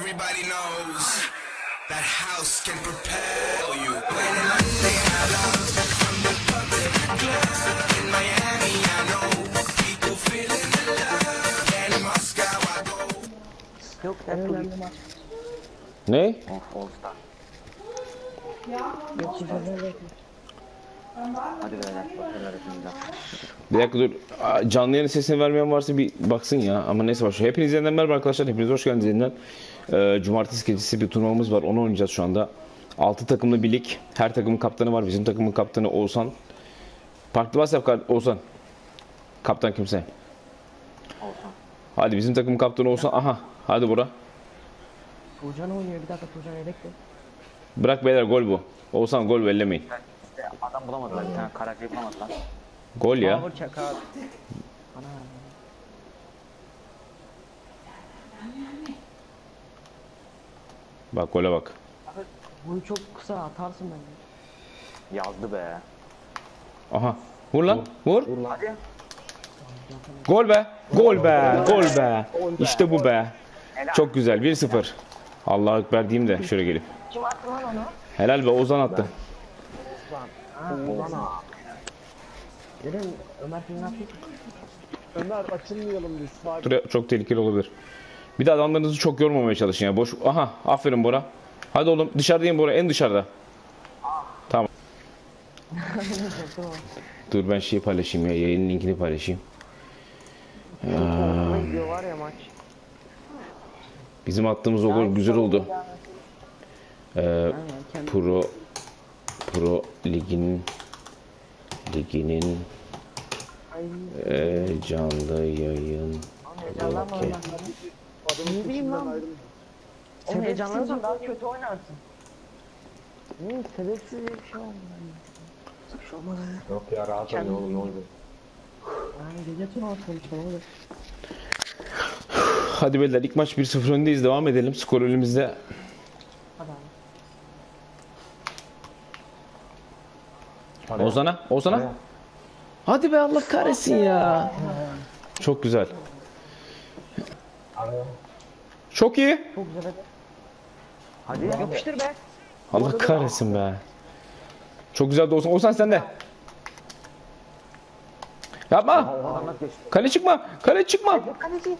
Everybody knows that house can propel you. When Monday I love from the public club in Miami, I know people feeling the love. And in Moscow I go. Yok Apple Ne? of All Star. Hadi beyler bakıyorlar hepimize. Bir dakika dur. Canlı yayın sesini vermeyen varsa bir baksın ya. Ama neyse başlıyor. Hepiniz yeniden merhaba arkadaşlar. Hepiniz hoş geldiniz yeniden. Ee, Cumartesi gecesi bir turnuvamız var. Onu oynayacağız şu anda. 6 takımlı bir lig. Her takımın kaptanı var. Bizim takımın kaptanı Oğuzhan. Farklı WhatsApp kart Oğuzhan. Kaptan kimse. Olsun. Hadi bizim takımın kaptanı Oğuzhan. Aha. Hadi bura. Tuğcan oynuyor bir dakika Tuğcan yedek de. Bırak beyler gol bu. Oğuzhan gol bellemeyin. İşte adam bulamadılar bir tane karakteri bulamadılar. Gol ya. Power çakal. Ana. Bak gole bak. Boyu çok kısa atarsın bence. Yazdı be. Aha. Vur lan. Vur. Hadi. Gol be. Gol be. Gol be. İşte bu be. Çok güzel. 1-0. Allahu Ekber diyeyim de şöyle gelip. Kim attı lan onu? Helal be Ozan attı. Ha, Dedim Ömer film attı. Ömer açılmayalım biz. Bak Buraya çok tehlikeli olabilir. Bir de adamlarınızı çok yormamaya çalışın ya. Boş. Aha. Aferin Bora. Hadi oğlum dışarıdayım Bora. En dışarıda. Tamam. Dur ben şeyi paylaşayım ya. Yayının linkini paylaşayım. Var ya maç. Bizim attığımız o gol güzel oldu. Ee. Pro Pro liginin liginin Ay. e, canlı yayın adamın Ne bileyim lan. Oğlum heyecanlanırsan daha kötü oynarsın. Ne sebepsiz bir şey oldu bende. Hiçbir şey olmadı. Yok ya rahat ol oğlum ne oldu? Yani gece turnuvası sonuçta ne olur. Hadi beyler ilk maç 1-0 öndeyiz devam edelim skor elimizde Hadi abi. Ozan'a Ozan'a Hadi be Allah kahretsin ya Çok güzel Çok iyi Çok güzel hadi. Yapıştır be. Allah kahretsin be Çok güzel de Ozan Ozan sende Yapma. Kale çıkma Kale çıkma Kaleci.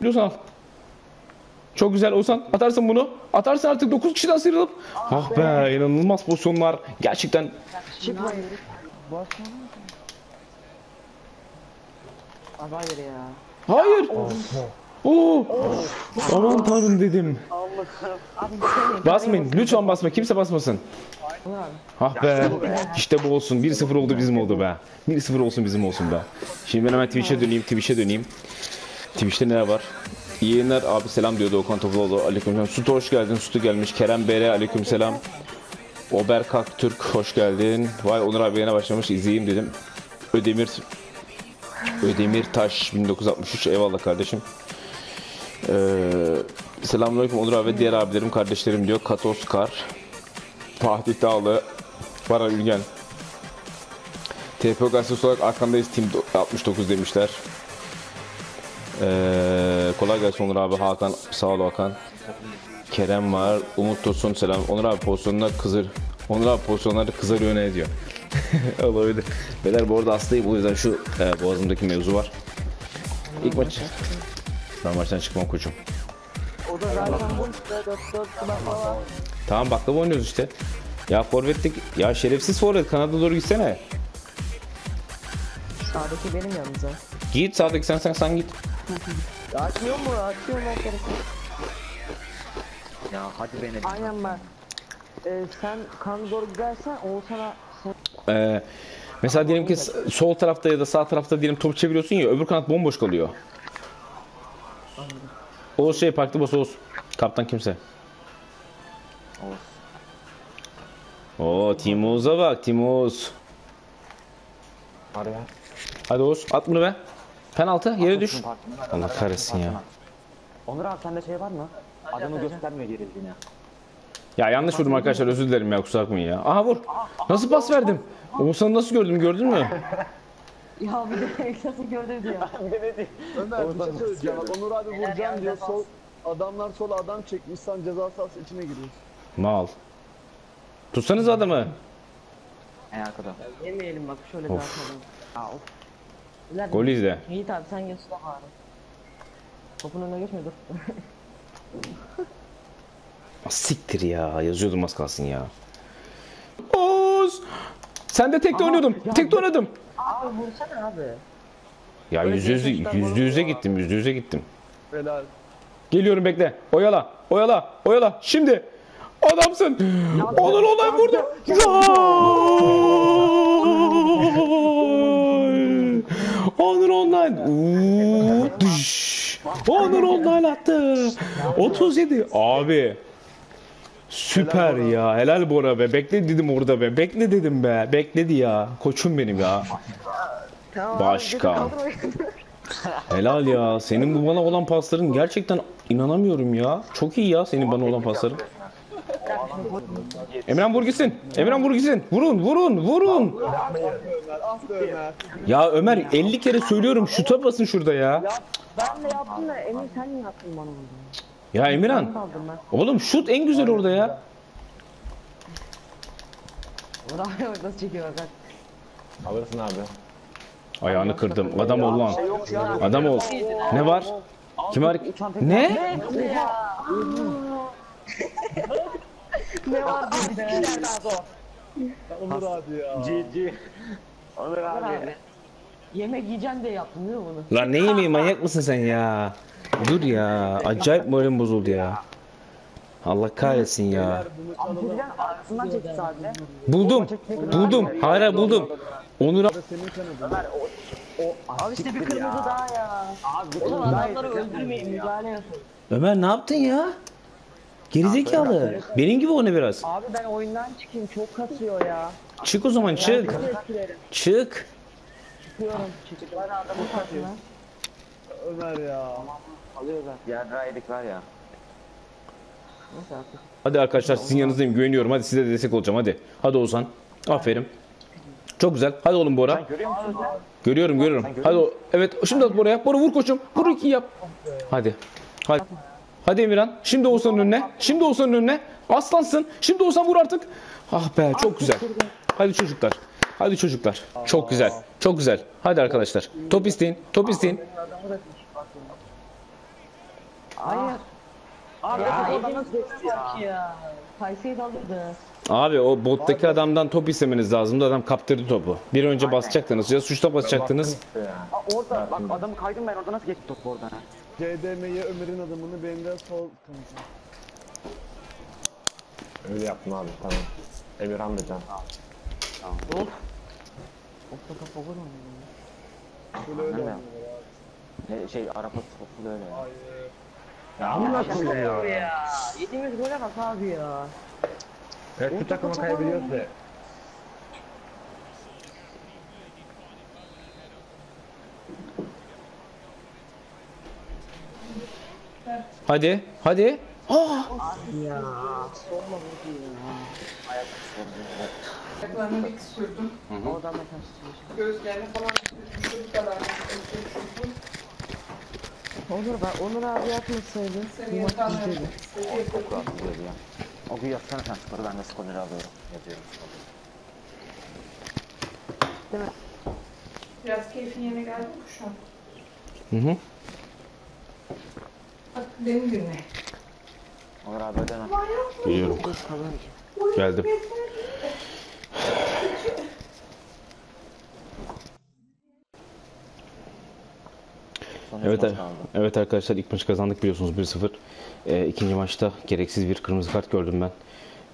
Biliyorsun al çok güzel Ozan atarsın bunu. Atarsın artık 9 kişiden sıyrılıp. Ah be inanılmaz pozisyonlar. Gerçekten. Abi hayır ya. Hayır. Oo. Aman tanrım dedim. Basmayın. Lütfen basma. Kimse basmasın. Ah be. İşte bu olsun. 1-0 oldu bizim oldu be. 1-0 olsun bizim olsun be. Şimdi ben hemen Twitch'e döneyim. Twitch'e döneyim. Twitch'te neler var? İyi yayınlar abi selam diyordu Okan Topaloğlu. Aleykümselam. Sutu hoş geldin. Sutu gelmiş. Kerem Bere aleykümselam. Oberkak Türk hoş geldin. Vay Onur abi yine başlamış. izleyeyim dedim. Ödemir Ödemir Taş 1963 eyvallah kardeşim. Ee, selamünaleyküm Onur abi ve diğer abilerim kardeşlerim diyor. Katos Kar Fatih Dağlı Baran Ülgen TP gazetesi olarak arkandayız Team 69 demişler. Ee, kolay gelsin Onur abi Hakan sağ ol Hakan. Kerem var. Umut Tosun selam. Onur abi pozisyonlar kızır. Onur abi pozisyonlarda kızarıyor ne diyor. Olabilir. Beyler bu arada hastayım o yüzden şu e, boğazımdaki mevzu var. İlk maç. Ben maçtan çıkmam koçum. O da zaten. Tamam baklava oynuyoruz işte. Ya forvetlik ya şerefsiz forvet kanada doğru gitsene. Sağdaki benim yalnız ha. Git sağdaki sen sen sen git. Açıyor mu? Açıyor mu? Ya hadi beni. Aynen bak. Ee, sen kan doğru gidersen Oğuzhan'a Ee, mesela diyelim ki sol tarafta ya da sağ tarafta diyelim top çeviriyorsun ya öbür kanat bomboş kalıyor. Oğuz şey parkta bas Oğuz. Kaptan kimse. Oğuz. Oo Timuz'a bak Timuz. Hadi ya. Hadi Oğuz at bunu be. Penaltı yere düş. Allah kahretsin ya. Onur abi sende şey var mı? Adamı göstermiyor gerildiğini. Ya yanlış vurdum arkadaşlar özür dilerim ya kusura bakmayın ya. Aha vur. Nasıl pas verdim? Oğuzhan'ı nasıl gördüm gördün mü? Ya bir de Exas'ın gördüğü diyor. Ömer bir şey söyleyeceğim. Bak Onur abi vuracağım diyor. Sol, adamlar sola adam çekmiş. Sen ceza sahası içine giriyorsun. Mal. Tutsanız adamı. En arkada. Yemeyelim bak şöyle bir atalım. Aa of. İleride- Gol izle. Yiğit abi sen gel suda bari. Topun önüne geçme dur. Ah, Siktir ya. Yazıyordum az kalsın ya. Oğuz. Sen de tekte oynuyordum. Tekte oynadım. abi vursana abi. Ya yüzde yüz, yüzde yüze gittim. Yüzde yüze gittim. Helal. Geliyorum bekle. Oyala. Oyala. Oyala. Şimdi. Adamsın. Onur olay vurdu. Gol. Onur online attı. 37. Abi. Süper ya. Helal Bora be. Bekle dedim orada be. Bekle dedim be. Bekledi ya. Koçum benim ya. Başkan. Helal ya. Senin bu bana olan pasların gerçekten inanamıyorum ya. Çok iyi ya senin bana olan pasların. Emran vur gitsin. Emran vur gitsin. Vurun, vurun, vurun. Ya Ömer 50 kere söylüyorum şuta basın şurada ya. Ben de yaptım da Emir sen mi yaptın bana bunu? Ya Emirhan. Oğlum şut en güzel orada ya. Oraya bak nasıl çekiyor bak. Alırsın abi. Ayağını kırdım. Adam ol lan. Adam ol. Ne var? Kim var? Ne? Ne var bir de? Onur abi ya. Olur abi. Yemek yiyeceğim diye yaptın değil mi bunu? Lan ne yemeği manyak mısın sen ya? Dur ya. Acayip moralim bozuldu ya. Allah kahretsin ya. Arkasından çekti sadece. Buldum. Buldum. Hayır hayır buldum. Onur Senin kanadın. Abi işte bir kırmızı daha ya. Abi adamları öldürmeyin müdahale yapın. Ömer ne yaptın ya? Gerizekalı. Benim gibi oyna biraz. Abi ben oyundan çıkayım çok kasıyor ya. Çık o zaman çık. Çık. Çıkıyorum. Çıkıp bana adamı kasıyor. Ömer ya. Ya raydik var ya. Neyse artık. Hadi arkadaşlar sizin yanınızdayım güveniyorum. Hadi size de destek olacağım hadi. Hadi Oğuzhan. Aferin. Çok güzel. Hadi oğlum Bora. Görüyor musun? Görüyorum görüyorum. Hadi o. Evet şimdi at Bora'ya. Bora vur koçum. Vur iki yap. Hadi. Hadi. Hadi Emirhan. Şimdi Oğuzhan'ın önüne. Şimdi Oğuzhan'ın önüne. Aslansın. Şimdi Oğuzhan vur artık. Ah be çok güzel. Hadi çocuklar. Hadi çocuklar. Çok güzel. Çok güzel. Hadi arkadaşlar. Top isteyin. Top isteyin. Hayır. Abi ya, geçti ya? ya. Kayseri alırdı. Abi o bottaki adamdan top istemeniz lazımdı. Adam kaptırdı topu. Bir önce basacaktınız ya suçta basacaktınız. Orada bak adamı kaydım ben orada nasıl geçti top oradan? CDM'ye Ömer'in adımını benim de sol kanıcım. Öyle yaptım abi tamam. Emirhan da can. Of. Of da kafa olur mu? Böyle öyle Ne oynuyor. Ne şey Arap futbolu öyle ya. Ya amına koyayım ya. Yediğimiz gole bak abi ya. Evet bu takıma kaybediyorsa. Hadi. Hadi. Aa! Ya. Sorma bu ya. Ayaklarını dik sürdüm. Oradan da kaçtı. Gözlerini falan düşürdüm kadar. Onur ben Onur abi yapmasaydı. Seni yatağına Oku atılıyordu ya. Oku yazsana sen skoru ben de skorları alıyorum. Yazıyorum skoru. Biraz keyfin yerine geldi mi şu an? Hı hı. Onur abi. Geliyorum. Geldim. Evet, evet arkadaşlar ilk maçı kazandık biliyorsunuz 1-0. Ee, ikinci maçta gereksiz bir kırmızı kart gördüm ben.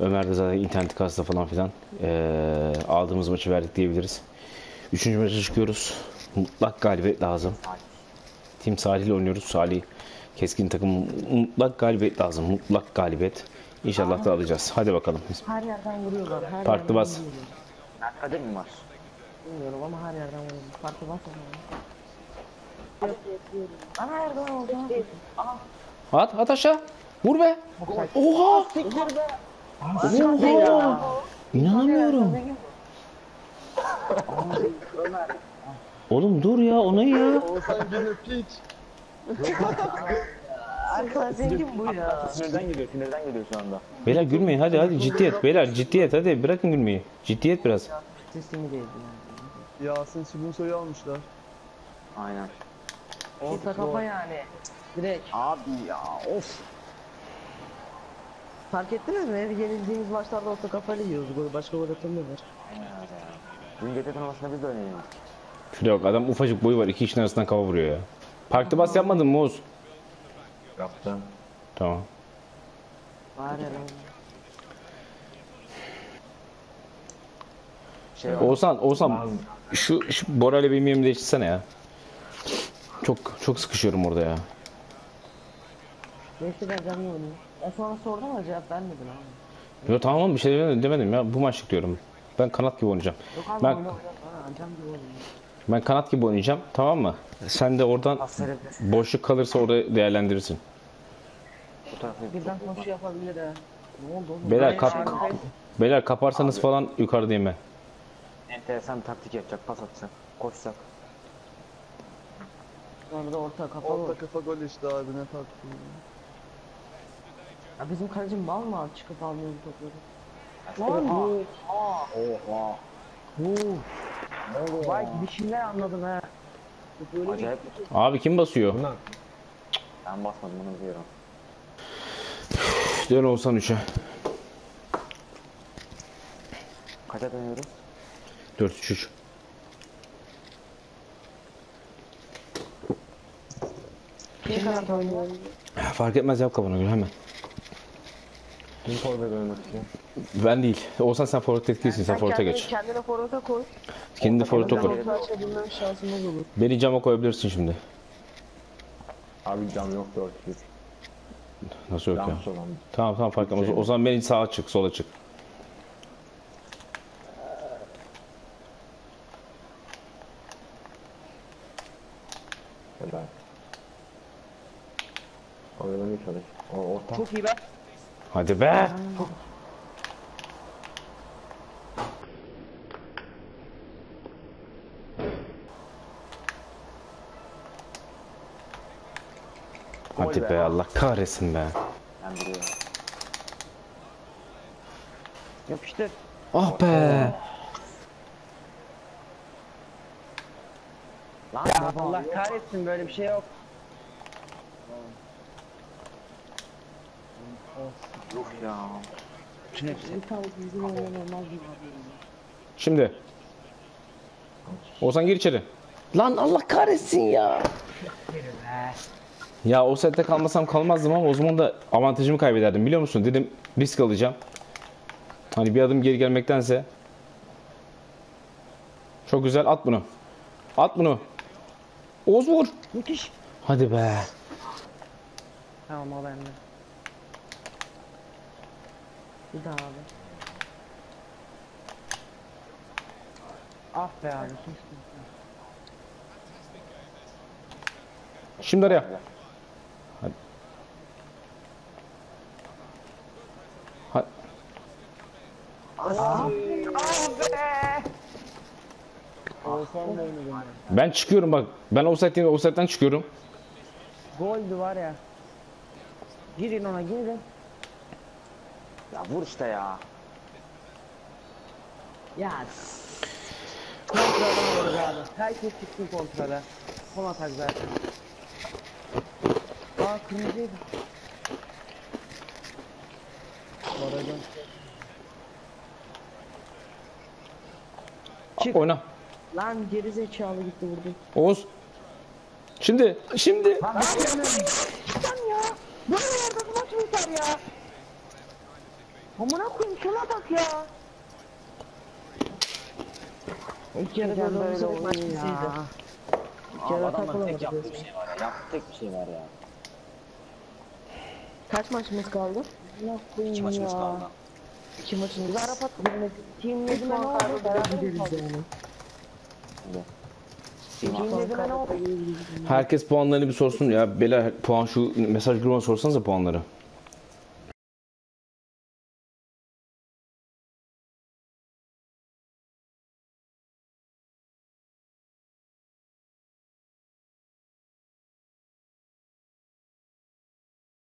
Ömer de zaten internet kastı falan filan. Ee, aldığımız maçı verdik diyebiliriz. Üçüncü maça çıkıyoruz. Mutlak galibiyet lazım. Tim Salih ile oynuyoruz. Salih keskin takım mutlak galibiyet lazım. Mutlak galibiyet. İnşallah da alacağız. Hadi bakalım. Her yerden vuruyorlar. Her yerden bas. Kadir mi var? Bilmiyorum ama her yerden vuruyorlar. Farklı bas. Ana her zaman oldu. At, at aşağı. Vur be. Oha. Oha. İnanamıyorum. Oğlum dur ya ona ya. Oğuzhan yine piç. Arkadan zengin bu ya. Sinirden geliyor, sinirden geliyor şu anda. Beyler gülmeyin hadi hadi ciddiyet. Beyler ciddiyet hadi bırakın gülmeyi. Ciddiyet biraz. Sesimi değdi yani. Yasin Sibunso'yu almışlar. Aynen. Orta kafa yani. Direkt. Abi ya of. Fark ettiniz mi? Yenildiğimiz maçlarda orta kafayla yiyoruz. Gol başka gol atamıyorlar. Dün gece turnuvasında biz de oynayalım. Şuraya bak adam ufacık boyu var iki kişinin arasından kafa vuruyor ya. Parkta bas yapmadın mı Oğuz? Yaptım. Tamam. Var ya lan. Şey var. Oğuzhan, Oğuzhan şu, şu Bora ile benim yerimi değiştirsene ya. Çok çok sıkışıyorum orada ya. Neyse ben canlı oynayayım. Ben sana sordum ama cevap vermedin abi. Yo tamam oğlum, bir şey demedim, ya. Bu maçlık diyorum. Ben kanat gibi oynayacağım. Yok abi Ben- oyna oyna. Gibi oynayayım. Ben kanat gibi oynayacağım. Tamam mı? Sen de oradan verebilirsin. boşluk kalırsa orada değerlendirirsin. Birden koşu yapabilir ha. Ne oldu oğlum? Beyler kap Beyler kaparsanız falan yukarıdayım ben. enteresan bir taktik yapacak, pas atacak, koşacak. Sonra da orta kapalı. Orta kafa gol işte abi ne taktı. Ya bizim kaleci mal mı abi çıkıp almıyor bu topları? Lan bu. Oha. Vay bir şeyler anladım ha. Böyle Acayip. Abi kim basıyor? Bunlar Ben basmadım bunu biliyorum. Dön olsan 3'e. Kaça dönüyoruz? 4-3-3. bir kanat oynuyor. Fark etmez yap kafana göre hemen. kim forvet oynamak istiyor? Ben değil. Olsan sen forvet etkilisin. Sen forvete kendini- geç. Kendine forvete koy. Kendi olur. Beni cama koyabilirsin şimdi. Abi cam yok 4 1. Nasıl yok ya? Cam olan. Tamam tamam fark etmez. O zaman beni sağa çık, sola çık. Helal. Oynamaya çalış. O orta. Çok iyi be. Hadi be. Hadi be Allah kahretsin be. Ben biliyorum. Yapıştır. Ah be. Lan Allah kahretsin böyle bir şey yok. yok ya. Mı? Şimdi. Oğuzhan gir içeri. Lan Allah kahretsin ya. Ya o sette kalmasam kalmazdım ama o zaman da avantajımı kaybederdim biliyor musun? Dedim risk alacağım. Hani bir adım geri gelmektense. Çok güzel at bunu. At bunu. Oğuz vur. Müthiş. Hadi be. Tamam o bende. Bir daha abi. Ah be abi. Şimdi araya. Hadi. Hadi. Oğuzhan da oynadı. Ben çıkıyorum bak. Ben offside'den offside'den çıkıyorum. Goldü var ya. Girin ona girin. Ya vur işte ya. Ya. Kontradan alırız abi. Herkes çıksın kontrada. Son atak zaten. Aa kırmızıydı. Çık. Oyna. Lan geri zekalı gitti vurdu. Oğuz. Şimdi. Şimdi. Lan ya. Bu ne yerde bu maç biter ya. Amına koyayım şuna bak ya. İlk yarı böyle oldu maç bitiydi. İlk yarı Abi adamların takılamadı tek yaptığı bir şey var ya. Yaptığı tek bir şey var ya. Kaç maçımız kaldı? Allah koyayım İki maçımız ya. kaldı. İki maçımız. Biz Arap Team Nedim'e ne oldu? Beraber gideriz yani. Team Nedim'e ne oldu? Herkes puanlarını bir sorsun ya. Bela puan şu mesaj grubuna sorsanıza puanları.